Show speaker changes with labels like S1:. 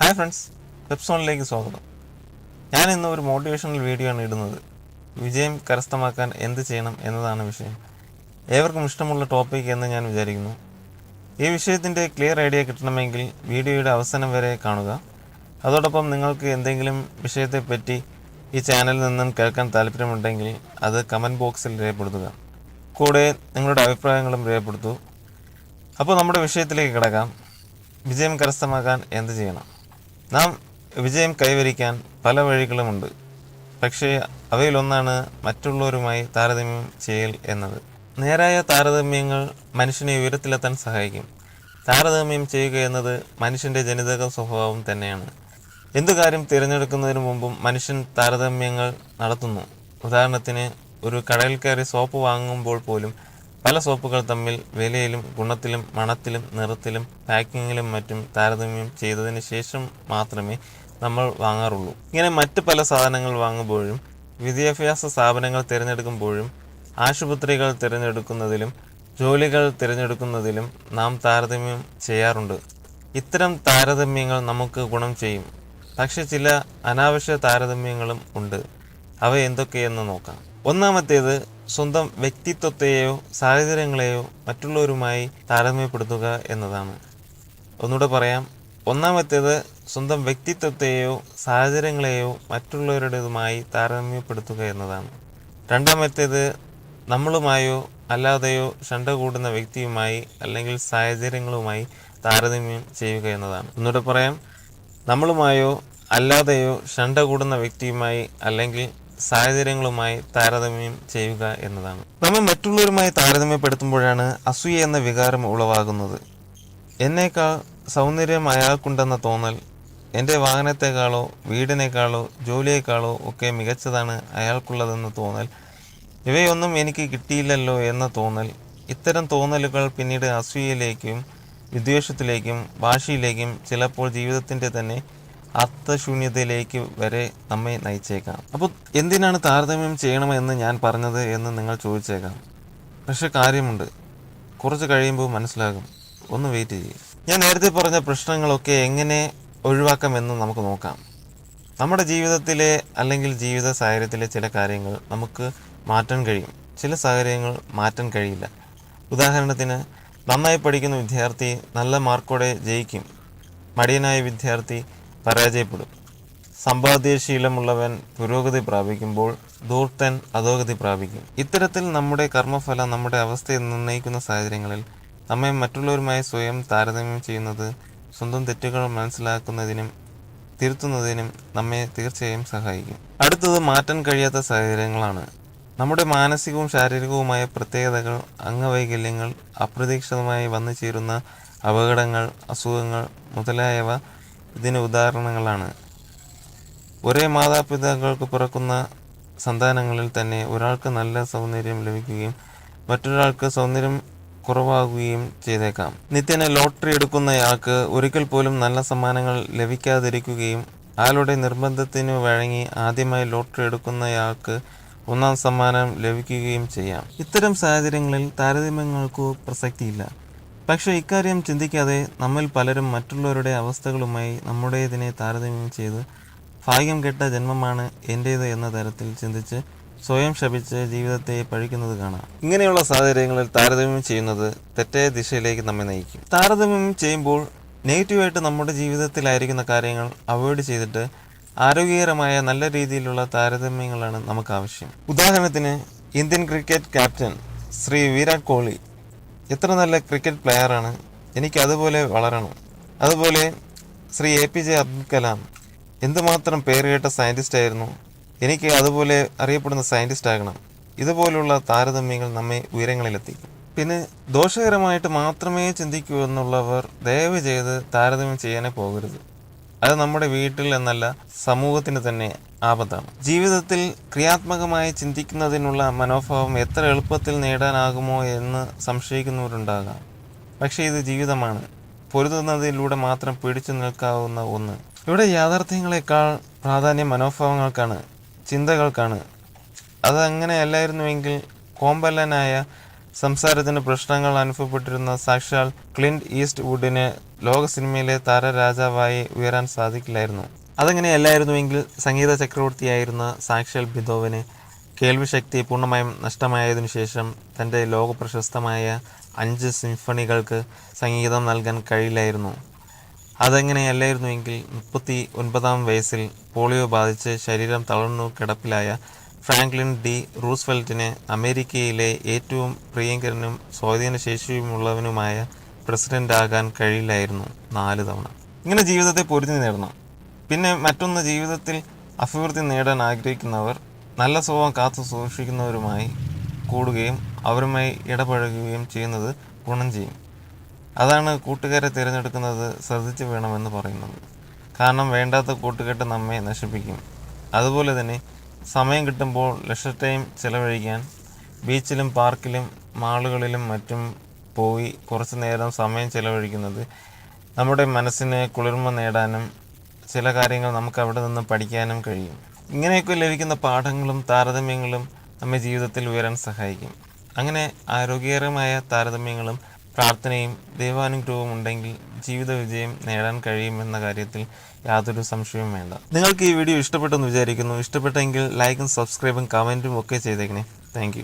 S1: Hi friends വെബ്സോണിലേക്ക് സ്വാഗതം. ഞാൻ ഇന്ന് ഒരു മോട്ടിവേഷണൽ വീഡിയോ ആണ് ഇടുന്നത്. വിജയം കരസ്ഥമാക്കാൻ എന്ത് ചെയ്യണം എന്നതാണ് വിഷയം. ഏവർക്കും ഇഷ്ടമുള്ള ടോപ്പിക് എന്ന് ഞാൻ വിചാരിക്കുന്നു. ഈ വിഷയത്തിന്റെ ക്ലിയർ ഐഡിയ കിട്ടണമെങ്കിൽ വീഡിയോയുടെ അവസാനം വരെ കാണുക. അതോടൊപ്പം നിങ്ങൾക്ക് എന്തെങ്കിലും വിഷയത്തെപ്പറ്റി ഈ ചാനലിൽ നിന്നും കേൾക്കാൻ താല്പര്യമുണ്ടെങ്കിൽ അത് കമന്റ് ബോക്സിൽ രേഖപ്പെടുത്തുക. കൂടെ നിങ്ങളുടെ അഭിപ്രായങ്ങളും രേഖപ്പെടുത്തൂ. അപ്പോൾ നമ്മുടെ വിഷയത്തിലേക്ക് കിടക്കാം. വിജയം കരസ്ഥമാക്കാൻ എന്ത് ചെയ്യണം? നാം വിജയം കൈവരിക്കാൻ പല വഴികളുമുണ്ട്. പക്ഷേ അവയിലൊന്നാണ് മറ്റുള്ളവരുമായി താരതമ്യം ചെയ്യൽ എന്നത്. നേരായ താരതമ്യങ്ങൾ മനുഷ്യനെ ഉയരത്തിലെത്താൻ സഹായിക്കും. താരതമ്യം ചെയ്യുക എന്നത് മനുഷ്യന്റെ ജനിതക സ്വഭാവം തന്നെയാണ്. എന്തു കാര്യം തിരഞ്ഞെടുക്കുന്നതിന് മുമ്പും മനുഷ്യൻ താരതമ്യങ്ങൾ നടത്തുന്നു. ഉദാഹരണത്തിന് ഒരു കടയിൽ കയറി സോപ്പ് വാങ്ങുമ്പോൾ പോലും പല സോപ്പുകൾ തമ്മിൽ വിലയിലും ഗുണത്തിലും മണത്തിലും നിറത്തിലും പാക്കിങ്ങിലും മറ്റും താരതമ്യം ചെയ്തതിന് ശേഷം മാത്രമേ നമ്മൾ വാങ്ങാറുള്ളൂ. ഇങ്ങനെ മറ്റ് പല സാധനങ്ങൾ വാങ്ങുമ്പോഴും വിദ്യാഭ്യാസ സ്ഥാപനങ്ങൾ തിരഞ്ഞെടുക്കുമ്പോഴും ആശുപത്രികൾ തിരഞ്ഞെടുക്കുന്നതിലും ജോലികൾ തിരഞ്ഞെടുക്കുന്നതിലും നാം താരതമ്യം ചെയ്യാറുണ്ട്. ഇത്തരം താരതമ്യങ്ങൾ നമുക്ക് ഗുണം ചെയ്യും. പക്ഷെ ചില അനാവശ്യ താരതമ്യങ്ങളും ഉണ്ട്. അവ എന്തൊക്കെയെന്ന് നോക്കാം. ഒന്നാമത്തേത് സ്വന്തം വ്യക്തിത്വത്തെയോ സാഹചര്യങ്ങളെയോ മറ്റുള്ളവരുമായി താരതമ്യപ്പെടുത്തുക എന്നതാണ്. ഒന്നുകൂടെ പറയാം. ഒന്നാമത്തേത് സ്വന്തം വ്യക്തിത്വത്തെയോ സാഹചര്യങ്ങളെയോ മറ്റുള്ളവരുടേതുമായി താരതമ്യപ്പെടുത്തുക എന്നതാണ്. രണ്ടാമത്തേത് നമ്മളുമായോ അല്ലാതെയോ ശണ്ട കൂടുന്ന വ്യക്തിയുമായി അല്ലെങ്കിൽ സാഹചര്യങ്ങളുമായി താരതമ്യം ചെയ്യുക എന്നതാണ്. ഒന്നുകൂടെ പറയാം. നമ്മളുമായോ അല്ലാതെയോ ശണ്ട കൂടുന്ന വ്യക്തിയുമായി അല്ലെങ്കിൽ സാഹചര്യങ്ങളുമായി താരതമ്യം ചെയ്യുക എന്നതാണ്. നമ്മൾ മറ്റുള്ളവരുമായി താരതമ്യപ്പെടുത്തുമ്പോഴാണ് അസൂയ എന്ന വികാരം ഉളവാകുന്നത്. എന്നേക്കാൾ സൗന്ദര്യം അയാൾക്കുണ്ടെന്ന തോന്നൽ എന്റെ വാഹനത്തെക്കാളോ വീടിനേക്കാളോ ജോലിയേക്കാളോ ഒക്കെ മികച്ചതാണ് അയാൾക്കുള്ളതെന്ന് തോന്നൽ. ഇവയൊന്നും എനിക്ക് കിട്ടിയില്ലല്ലോ എന്ന തോന്നൽ. ഇത്തരം തോന്നലുകൾ പിന്നീട് അസൂയയിലേക്കും വിദ്വേഷത്തിലേക്കും വാശിയിലേക്കും ചിലപ്പോൾ ജീവിതത്തിന്റെ തന്നെ അർത്ഥശൂന്യതയിലേക്ക് വരെ നമ്മെ നയിച്ചേക്കാം. അപ്പോൾ എന്തിനാണ് താരതമ്യം ചെയ്യണമെന്ന് ഞാൻ പറഞ്ഞത് എന്ന് നിങ്ങൾ ചോദിച്ചേക്കാം. പക്ഷെ കാര്യമുണ്ട്. കുറച്ച് കഴിയുമ്പോൾ മനസ്സിലാകും. ഒന്ന് വെയിറ്റ് ചെയ്യും. ഞാൻ നേരത്തെ പറഞ്ഞ പ്രശ്നങ്ങളൊക്കെ എങ്ങനെ ഒഴിവാക്കാമെന്ന് നമുക്ക് നോക്കാം. നമ്മുടെ ജീവിതത്തിലെ അല്ലെങ്കിൽ ജീവിത സാഹചര്യത്തിലെ ചില കാര്യങ്ങൾ നമുക്ക് മാറ്റാൻ കഴിയും. ചില സാഹചര്യങ്ങൾ മാറ്റാൻ കഴിയില്ല. ഉദാഹരണത്തിന് നന്നായി പഠിക്കുന്ന വിദ്യാർത്ഥി നല്ല മാർക്കോടെ ജയിക്കും. മടിയനായ വിദ്യാർത്ഥി പരാജയപ്പെടും. സമ്പാദ്യശീലമുള്ളവൻ പുരോഗതി പ്രാപിക്കുമ്പോൾ ദൂർത്തൻ അധോഗതി പ്രാപിക്കും. ഇത്തരത്തിൽ നമ്മുടെ കർമ്മഫലം നമ്മുടെ അവസ്ഥയെ നിർണയിക്കുന്ന സാഹചര്യങ്ങളിൽ നമ്മെ മറ്റുള്ളവരുമായി സ്വയം താരതമ്യം ചെയ്യുന്നത് സ്വന്തം തെറ്റുകൾ മനസ്സിലാക്കുന്നതിനും തിരുത്തുന്നതിനും നമ്മെ തീർച്ചയായും സഹായിക്കും. അടുത്തത് മാറ്റാൻ കഴിയാത്ത സാഹചര്യങ്ങളാണ്. നമ്മുടെ മാനസികവും ശാരീരികവുമായ പ്രത്യേകതകൾ അംഗവൈകല്യങ്ങൾ അപ്രതീക്ഷിതമായി വന്നു ചേരുന്ന അപകടങ്ങൾ അസുഖങ്ങൾ മുതലായവ ഇതിന് ഉദാഹരണങ്ങളാണ്. ഒരേ മാതാപിതാക്കൾക്ക് പിറക്കുന്ന സന്താനങ്ങളിൽ തന്നെ ഒരാൾക്ക് നല്ല സൗന്ദര്യം ലഭിക്കുകയും മറ്റൊരാൾക്ക് സൗന്ദര്യം കുറവാകുകയും ചെയ്തേക്കാം. നിത്യേന ലോട്ടറി എടുക്കുന്നയാൾക്ക് ഒരിക്കൽ പോലും നല്ല സമ്മാനങ്ങൾ ലഭിക്കാതിരിക്കുകയും അയാളുടെ നിർബന്ധത്തിന് വഴങ്ങി ആദ്യമായി ലോട്ടറി എടുക്കുന്നയാൾക്ക് ഒന്നാം സമ്മാനം ലഭിക്കുകയും ചെയ്യാം. ഇത്തരം സാഹചര്യങ്ങളിൽ താരതമ്യങ്ങൾക്കോ പ്രസക്തിയില്ല. പക്ഷേ ഇക്കാര്യം ചിന്തിക്കാതെ നമ്മിൽ പലരും മറ്റുള്ളവരുടെ അവസ്ഥകളുമായി നമ്മുടേതിനെ താരതമ്യം ചെയ്ത് ഭാഗ്യം കെട്ട ജന്മമാണ് എന്റേത് എന്ന തരത്തിൽ ചിന്തിച്ച് സ്വയം ശപിച്ച് ജീവിതത്തെ പഴിക്കുന്നത് കാണാം. ഇങ്ങനെയുള്ള സാഹചര്യങ്ങളിൽ താരതമ്യം ചെയ്യുന്നത് തെറ്റായ ദിശയിലേക്ക് നമ്മെ നയിക്കും. താരതമ്യം ചെയ്യുമ്പോൾ നെഗറ്റീവായിട്ട് നമ്മുടെ ജീവിതത്തിലായിരിക്കുന്ന കാര്യങ്ങൾ അവോയ്ഡ് ചെയ്തിട്ട് ആരോഗ്യകരമായ നല്ല രീതിയിലുള്ള താരതമ്യങ്ങളാണ് നമുക്ക് ആവശ്യം. ഉദാഹരണത്തിന് Indian cricket captain Shri Virat Kohli എത്ര നല്ല ക്രിക്കറ്റ് പ്ലെയറാണ് എനിക്ക് അതുപോലെ വളരണം. അതുപോലെ Shri A P J Abdul Kalam എന്തുമാത്രം പേരുകേട്ട സയന്റിസ്റ്റ് ആയിരുന്നു. എനിക്ക് അതുപോലെ അറിയപ്പെടുന്ന സയന്റിസ്റ്റ് ആകണം. ഇതുപോലുള്ള താരതമ്യങ്ങൾ നമ്മെ ഉയരങ്ങളിലെത്തിക്കും പിന്നെ ദോഷകരമായിട്ട് മാത്രമേ ചിന്തിക്കൂ എന്നുള്ളവർ ദയവ് ചെയ്ത് താരതമ്യം ചെയ്യാനേ പോകരുത്. അത് നമ്മുടെ വീട്ടിൽ എന്നല്ല സമൂഹത്തിന് തന്നെ ആപത്താണ്. ജീവിതത്തിൽ ക്രിയാത്മകമായി ചിന്തിക്കുന്നതിനുള്ള മനോഭാവം എത്ര എളുപ്പത്തിൽ നേടാനാകുമോ എന്ന് സംശയിക്കുന്നവരുണ്ടാകാം. പക്ഷേ ഇത് ജീവിതമാണ്. പൊരുതുന്നതിലൂടെ മാത്രം പിടിച്ചു നിൽക്കാവുന്ന ഒന്ന്. ഇവിടെ യാഥാർത്ഥ്യങ്ങളെക്കാൾ പ്രാധാന്യം മനോഭാവങ്ങൾക്കാണ് ചിന്തകൾക്കാണ്. അതങ്ങനെയല്ലായിരുന്നുവെങ്കിൽ കോമ്പല്ലനായ സംസാരത്തിന് പ്രശ്നങ്ങൾ അനുഭവപ്പെട്ടിരുന്ന സാക്ഷാൽ ക്ലിൻഡ് ഈസ്റ്റ് വുഡിന് ലോക സിനിമയിലെ താരരാജാവായി ഉയരാൻ സാധിക്കില്ലായിരുന്നു. അതങ്ങനെയല്ലായിരുന്നുവെങ്കിൽ സംഗീത ചക്രവർത്തിയായിരുന്ന സാക്ഷാൽ ബിദോവിന് കേൾവിശക്തി പൂർണമായും നഷ്ടമായതിനു ശേഷം തന്റെ ലോകപ്രശസ്തമായ അഞ്ച് സിംഫണികൾക്ക് സംഗീതം നൽകാൻ കഴിയില്ലായിരുന്നു. അതങ്ങനെയല്ലായിരുന്നുവെങ്കിൽ മുപ്പത്തി ഒൻപതാം വയസ്സിൽ പോളിയോ ബാധിച്ച് ശരീരം തളർന്നു കിടപ്പിലായ ഫ്രാങ്ക്ലിൻ ഡി റൂസ്വെൽറ്റിനെ അമേരിക്കയിലെ ഏറ്റവും പ്രിയങ്കരനും സ്വാധീനശേഷിയുമുള്ളവനുമായ പ്രസിഡന്റ് ആകാൻ കഴിയില്ലായിരുന്നു നാല് തവണ. ഇങ്ങനെ ജീവിതത്തെ പൊരുതി നേടണം. പിന്നെ മറ്റൊന്ന് ജീവിതത്തിൽ അഭിവൃദ്ധി നേടാൻ ആഗ്രഹിക്കുന്നവർ നല്ല സ്വഭാവം കാത്തു സൂക്ഷിക്കുന്നവരുമായി കൂടുകയും അവരുമായി ഇടപഴകുകയും ചെയ്യുന്നത് ഗുണം ചെയ്യും. അതാണ് കൂട്ടുകാരെ തിരഞ്ഞെടുക്കുന്നത് ശ്രദ്ധിച്ചു വേണമെന്ന് പറയുന്നത്. കാരണം വേണ്ടാത്ത കൂട്ടുകെട്ട് നമ്മെ നശിപ്പിക്കും. അതുപോലെ തന്നെ സമയം കിട്ടുമ്പോൾ ലക്ഷ ടൈം ചിലവഴിക്കാൻ ബീച്ചിലും പാർക്കിലും മാളുകളിലും മറ്റും പോയി കുറച്ച് നേരം സമയം ചിലവഴിക്കുന്നത് നമ്മുടെ മനസ്സിന് കുളിർമ നേടാനും ചില കാര്യങ്ങൾ നമുക്ക് അവിടെ നിന്ന് പഠിക്കാനും കഴിയും. ഇങ്ങനെയൊക്കെ ലഭിക്കുന്ന പാഠങ്ങളും താരതമ്യങ്ങളും നമ്മെ ജീവിതത്തിൽ ഉയരാൻ സഹായിക്കും. അങ്ങനെ ആരോഗ്യകരമായ താരതമ്യങ്ങളും പ്രാർത്ഥനയും ദൈവാനുഗ്രഹവും ഉണ്ടെങ്കിൽ ജീവിത വിജയം നേടാൻ കഴിയുമെന്ന കാര്യത്തിൽ യാതൊരു സംശയവും വേണ്ട. നിങ്ങൾക്ക് ഈ വീഡിയോ ഇഷ്ടപ്പെട്ടെന്ന് വിചാരിക്കുന്നു. ഇഷ്ടപ്പെട്ടെങ്കിൽ ലൈക്കും സബ്സ്ക്രൈബും കമന്റും ഒക്കെ ചെയ്തേക്കണേ. താങ്ക്